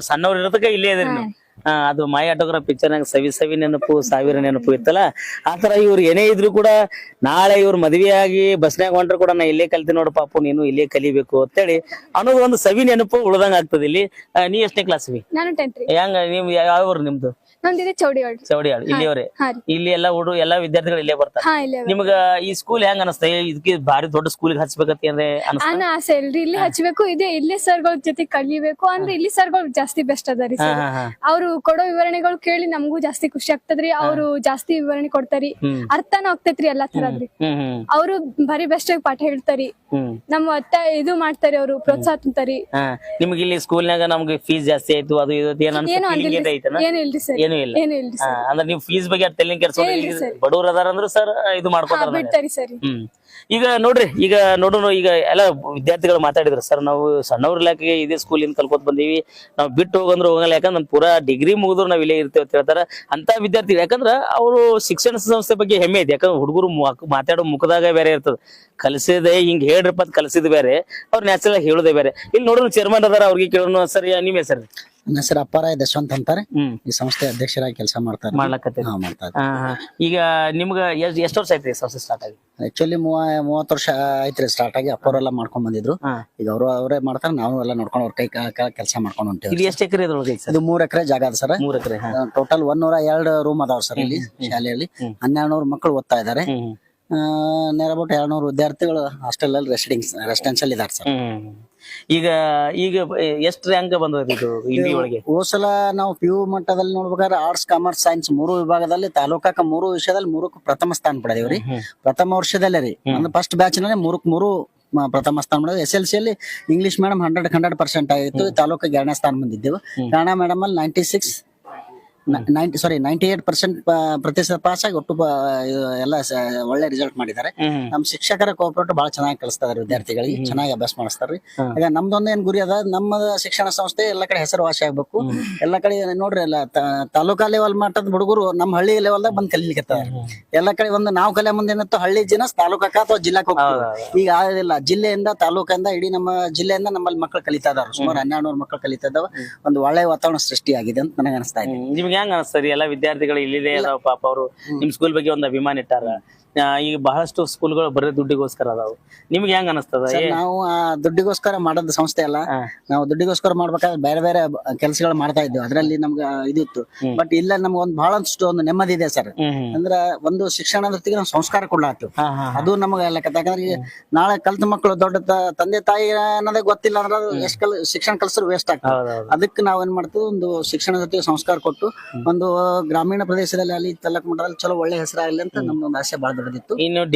ಸಣ್ಣವ್ರ ಇರೋದಕ್ಕ ಇಲ್ಲೇ ಇದ್ರಿ ನೀವು ಹಾ ಅದು ಮಾಯ ಆಟೋಗ್ರಾಫ್ ಪಿಕ್ಚರ್ನಾಗ ಸವಿ ಸವಿ ನೆನಪು ಸಾವಿರ ನೆನಪು ಇತ್ತಲ್ಲ? ಆತರ ತರ ಇವ್ರು ಏನೇ ಇದ್ರು ಕೂಡ ನಾಳೆ ಇವ್ರು ಮದ್ವೆಯಾಗಿ ಬಸ್ನ್ಯಾಗ ಹೊಂಟ್ರು ಕೂಡ ನಾ ಇಲ್ಲೇ ಕಲ್ತಿ ನೋಡ ಪಾಪು ನೀನು ಇಲ್ಲೇ ಕಲಿಬೇಕು ಅಂತೇಳಿ ಅನ್ನೋದು ಒಂದು ಸವಿ ನೆನಪು ಉಳ್ದಂಗ ಆಗ್ತದೆ ಇಲ್ಲಿ. ನೀ ಎಷ್ಟನೇ ಕ್ಲಾಸ್ ನಾನು ಟೆಂತ್ ಹೆಂಗ ನೀವು ಯಾವ ಊರು ನಿಮ್ದು? ಚೌಡಿವಾಡ್ ಚೌಡಿಯಾಳ್. ಇಲ್ಲಿಯವರೇ ಇಲ್ಲಿ ಎಲ್ಲ ಹುಡುಗ ಎಲ್ಲಾ ವಿದ್ಯಾರ್ಥಿಗಳು ಇಲ್ಲೇ ಬರ್ತಾರೆ. ನಿಮ್ಗ ಈ ಸ್ಕೂಲ್ ಹೆಂಗ್ ಅನಸ್ತ ಇದಕ್ಕೆ ಬಾರಿ ದೊಡ್ಡ ಸ್ಕೂಲ್ ಹಚ್ಬೇಕಂತ ಆಸೆ ಇಲ್ರಿ ಇಲ್ಲಿ ಹಚ್ಬೇಕು ಇದೆ ಇಲ್ಲೇ ಸರ್ಗಳ ಜೊತೆ ಕಲಿಬೇಕು ಅಂದ್ರೆ ಇಲ್ಲಿ ಸರ್ಗಳು ಜಾಸ್ತಿ ಬೆಸ್ಟ್ ಅದಾರಿ ಅವ್ರು ಕೊಡೋ ವಿವರಣೆಗಳು ಕೇಳಿ ನಮಗೂ ಜಾಸ್ತಿ ಖುಷಿ ಆಗ್ತದ್ರಿ. ಅವ್ರು ಜಾಸ್ತಿ ವಿವರಣೆ ಕೊಡ್ತಾರಿ. ಅರ್ಥನೂ ಆಗ್ತೈತ್ರಿ ಎಲ್ಲಾ ತರದ್ರಿ ಅವರು ಬರೀ ಬೆಸ್ಟ್ ಆಗಿ ಪಾಠ ಹೇಳ್ತಾರಿ. ನಮ್ಮ ಅತ್ತ ಇದು ಮಾಡ್ತಾರಿ ಅವರು ಪ್ರೋತ್ಸಾಹ ತುಂಬತಾರಿ. ನಿಮ್ಗೆ ಇಲ್ಲಿ ಸ್ಕೂಲ್ನಾಗ ನಮ್ಗೆ ಫೀಸ್ ಜಾಸ್ತಿ ಆಯ್ತು ಅದು ಇದು ಏನ್ ಏನು ಅನ್ಸುತ್ತೆ ಐತನ? ಏನು ಇಲ್ರಿ ಸರ್ ಏನು ಇಲ್ಲ. ಏನು ಇಲ್ರಿ ಸರ್ ಅಂದ್ರೆ ನೀವು ಫೀಸ್ ಬಗ್ಗೆ ಬಡವ್ರ ಅದಾರ ಅಂದ್ರೆ ಸರ್ ಇದು ಮಾಡ್ಕೊತಾರ ಬಿಡ್ತಾರಿ ಸರ್ ಈಗ ನೋಡ್ರಿ, ಈಗ ನೋಡೋಣ ಈಗ ಎಲ್ಲ ವಿದ್ಯಾರ್ಥಿಗಳು ಮಾತಾಡಿದ್ರು, ಸರ್ ನಾವು ಸಣ್ಣವ್ರ ಇಲಾಖೆಗೆ ಇದೇ ಸ್ಕೂಲಿಂದ ಕಲ್ಕೋತ ಬಂದೀವಿ, ನಾವು ಬಿಟ್ಟು ಹೋಗಂದ್ರೆ ಹೋಗಲ್ಲ, ಯಾಕಂದ್ರೆ ನಮ್ ಪೂರಾ ಡಿಗ್ರಿ ಮುಗಿದ್ರು ನಾವ್ ಇಲ್ಲೇ ಇರ್ತೇವೆ ಅಂತ ಹೇಳ್ತಾರೆ. ಅಂತ ವಿದ್ಯಾರ್ಥಿ ಯಾಕಂದ್ರೆ ಅವರು ಶಿಕ್ಷಣ ಸಂಸ್ಥೆ ಬಗ್ಗೆ ಹೆಮ್ಮೆ ಇದೆ, ಯಾಕಂದ್ರೆ ಹುಡುಗರು ಮಾತಾಡೋ ಮುಖದಾಗ ಬೇರೆ ಇರ್ತದ. ಕಲಿಸಿದೆ, ಹಿಂಗ್ ಹೇಳ್ರಪ್ಪ ಅಂತ ಕಲಿಸಿದ ಬೇರೆ, ಅವ್ರು ನ್ಯಾಚುರಲ್ ಹೇಳೋದೇ ಬೇರೆ. ಇಲ್ಲಿ ನೋಡೋಣ ಚೇರ್ಮನ್ ಅದಾರ, ಅವ್ರಿಗೆ ಕೇಳೋಣ ಸರ್ ನಿಮ್ಮ ಹೆಸರು? ನನ್ನ ಹೆಸರು ದಶವಂತ ದಶವಂತ್ ಅಂತಾರೆ. ಈ ಸಂಸ್ಥೆ ಅಧ್ಯಕ್ಷರಾಗಿ ಕೆಲಸ ಮಾಡ್ತಾರೆ. ಮಾಡ್ಲಕತ್ತೀರಿ ಹಾ ಈಗ ನಿಮ್ಗ ಎಷ್ಟ್ ಎಷ್ಟು ವರ್ಷ ಐತ್ರಿ ಸಂಸ್ಥೆ ಸ್ಟಾರ್ಟ್ ಆಗಿ? ಆಕ್ಚುಲಿ ಮೂವ ಮೂವತ್ತು ವರ್ಷ ಐತ್ರಿ ಸ್ಟಾರ್ಟ್ ಆಗಿ. ಅಪ್ಪವರೆಲ್ಲ ಮಾಡ್ಕೊಂಡ್ ಬಂದಿದ್ರು. ಈಗ ಅವರು ಅವರೇ ಮಾಡ್ತಾರೆ. ನಾವು ಎಲ್ಲ ನೋಡ್ಕೊಂಡು ಅವ್ರ ಕೈ ಕೆಲಸ ಮಾಡ್ಕೊಂಡು ಹೊಂಟೇವಿ ಇದು ಎಷ್ಟು ಎಕರೆ ಇದ್ರೊಳಗೆ ಸರ್? ಇದು ಮೂರ್ ಎಕರೆ ಜಾಗ ಅದ ಸರ್. ಮೂರ್ ಎಕರೆ ಟೋಟಲ್ ಒಂದೂರ ಎರಡು ರೂಮ್ ಅದಾವ ಸರ್ ಇಲ್ಲಿ ಶಾಲೆಯಲ್ಲಿ. ಹನ್ನೆರಡು ನೂರು ಮಕ್ಕಳು ಓದ್ತಾ ಇದ್ದಾರೆ ಹ್ಮ್. ನೇರ ಅಬೌಟ್ ಎರಡ್ನೂರು ವಿದ್ಯಾರ್ಥಿಗಳು ಹಾಸ್ಟೆಲ್ ಅಲ್ಲಿ ರೆಸಿಡೆನ್ಸ್ ರೆಸಿಡೆನ್ಷಿಯಲ್ ಇದಾರೆ ಸರ್. ಹ್ಮ್ ಈಗ ಈಗ ಎಷ್ಟು ರ್ಯಾಂಕ್ ಬಂದದ ಇದು ಇಂಡಿ ಒಳಗೆ? ಹೋದ್ ಸಲ ನಾವು ಪಿ ಯು ಮಟ್ಟದಲ್ಲಿ ನೋಡ್ಬೇಕಾದ್ರೆ ಆರ್ಟ್ಸ್ ಕಾಮರ್ಸ್ ಸೈನ್ಸ್ ಮೂರು ವಿಭಾಗದಲ್ಲಿ ತಾಲೂಕಾಕ ಮೂರು ವಿಷಯದಲ್ಲಿ ಮೂರಕ್ಕೆ ಪ್ರಥಮ ಸ್ಥಾನ ಪಡೆದೇವ್ರಿ ಪ್ರಥಮ ವರ್ಷದಲ್ಲೇ ರೀ. ಅಂದ್ರೆ ಫಸ್ಟ್ ಬ್ಯಾಚ್ನಲ್ಲಿ ಮೂರಕ್ಕೆ ಮೂರು ಮ- ಪ್ರಥಮ ಸ್ಥಾನ ಪಡೆದ ಎಸ್ ಎಲ್ ಸಿ ಅಲ್ಲಿ English madam hundred hundred percent ಆಗಿತ್ತು ತಾಲೂಕಾಗ ಎರಡನೇ ಸ್ಥಾನ ಬಂದಿದ್ದೆವು. ಕನ್ನಡ ಮೇಡಮ್ ಅಲ್ಲಿ ninety six ninety sorry ninety eight percent ಪ್ರತಿಶತ ಪಾಸ್ ಆಗಿ ಒಟ್ಟು ಎಲ್ಲ ಒಳ್ಳೆ ರಿಸಲ್ಟ್ ಮಾಡಿದ್ದಾರೆ. ನಮ್ ನಮ್ಮ ಶಿಕ್ಷಕರ ಕೋಪರೇಟ್ ಬಹಳ ಚೆನ್ನಾಗಿ ಕಲಿಸ್ತಾ ಇದಾರೆ ವಿದ್ಯಾರ್ಥಿಗಳಿಗೆ. ಚೆನ್ನಾಗಿ ಅಭ್ಯಾಸ ಮಾಡಿಸ್ತಾರ್ರಿ ಈಗ ನಮ್ದೊಂದು ಏನ್ ಗುರಿ ಅದ ನಮ್ಮ ಶಿಕ್ಷಣ ಸಂಸ್ಥೆ ಎಲ್ಲ ಕಡೆ ಹೆಸರುವಾಸಿ ಆಗ್ಬೇಕು. ಎಲ್ಲ ಕಡೆ ನೋಡ್ರಿ ಎಲ್ಲ ತಾಲೂಕಾ ಲೆವೆಲ್ ಮಟ್ಟದ ಹುಡುಗರು ನಮ್ಮ ಹಳ್ಳಿ ಲೆವೆಲ್ದಾಗ ಬಂದ್ ಕಲಿಲಿಕ್ಕೆ ಎಲ್ಲ ಕಡೆ ಒಂದು ನಾವು ಕಲೆ ಮುಂದೆ ಹಳ್ಳಿ ಜನ ತಾಲೂಕಕ್ಕ ಅಥವಾ ಜಿಲ್ಲಾಕ್ ಈಗ ಆಗಿಲ್ಲ ಜಿಲ್ಲೆಯಿಂದ ತಾಲೂಕಿಂದ ಇಡೀ ನಮ್ಮ ಜಿಲ್ಲೆಯಿಂದ ನಮ್ಮಲ್ಲಿ ಮಕ್ಕಳು ಕಲಿತಾ ಇದಾರೆ. ಸುಮಾರು ಹನ್ನೆರಡು ನೂರು ಮಕ್ಕಳು ಕಲಿತಾ ಇದಾವ. ಒಂದು ಒಳ್ಳೆ ವಾತಾವರಣ ಸೃಷ್ಟಿಯಾಗಿದೆ ಅಂತ ನನಗೆ ಅನಿಸ್ತಾ ಇದೆ. ಹೆಂಗ್ ಅನಸ್ತರಿ ಎಲ್ಲಾ ವಿದ್ಯಾರ್ಥಿಗಳು ಇಲ್ಲಿದೆ ಅದಾವ ಪಾಪ ಅವರು. ನಿಮ್ ಸ್ಕೂಲ್ ಬಗ್ಗೆ ಒಂದು ಅಭಿಮಾನ ಇಟ್ಟಾರ? ಈಗ ಬಹಳಷ್ಟು ಸ್ಕೂಲ್ಗಳು ಬರೀ ದುಡ್ಡಿಗೋಸ್ಕರ ಅದಾವು. ನಿಮ್ಗೆ ಹೆಂಗ್ ಅನಸ್ತದ? ಸರ್, ನಾವು ಆ ದುಡ್ಡಿಗೋಸ್ಕರ ಮಾಡೋದ್ ಸಂಸ್ಥೆ ಅಲ್ಲ. ನಾವು ದುಡ್ಡಿಗೋಸ್ಕರ ಮಾಡ್ಬೇಕಾದ್ರೆ ಬೇರೆ ಬೇರೆ ಕೆಲಸಗಳು ಮಾಡ್ತಾ ಇದ್ದೇವೆ. ಅದರಲ್ಲಿ ನಮ್ಗೆ ಇದಿತ್ತು ಬಟ್ ಇಲ್ಲ ನಮ್ಗೆ ಒಂದು ಬಹಳಷ್ಟು ಒಂದು ನೆಮ್ಮದಿ ಇದೆ ಸರ್. ಹ್ಮ್ ಹ್ಮ್. ಅಂದ್ರ ಒಂದು ಶಿಕ್ಷಣ ಜೊತೆಗೆ ನಾವು ಸಂಸ್ಕಾರ ಕೊಡ್ಲಾತು ಹಾ ಹಾ ಅದು ನಮಗೆ ಲೆಕ್ಕ ಯಾಕಂದ್ರೆ ಈಗ ನಾಳೆ ಕಲ್ತ ಮಕ್ಕಳು ದೊಡ್ಡ ತ- ತಂದೆ ತಾಯಿ ಅನ್ನೋದೇ ಗೊತ್ತಿಲ್ಲ ಅಂದ್ರೆ ಅದು ಎಷ್ಟ್ ಕಲ್ ಶಿಕ್ಷಣ ಕಲ್ಸರು ವೇಸ್ಟ್ ಆಗ್ತದೆ. ಹೌದೌದು. ಅದಕ್ಕೆ ನಾವ್ ಏನ್ ಮಾಡ್ತೀವಿ ಒಂದು ಶಿಕ್ಷಣ ಜೊತೆಗೆ ಸಂಸ್ಕಾರ ಕೊಟ್ಟು ಒಂದು ಗ್ರಾಮೀಣ ಪ್ರದೇಶದಲ್ಲಿ ಅಲ್ಲಿ ತಲಕ್ ಮಟ್ಟದಲ್ಲಿ ಚಲೋ ಒಳ್ಳೆ ಹೆಸರಾಗಲಿ ಅಂತ ನಮ್ದೊಂದು ಆಸೆ ಬಹಳ seperti itu.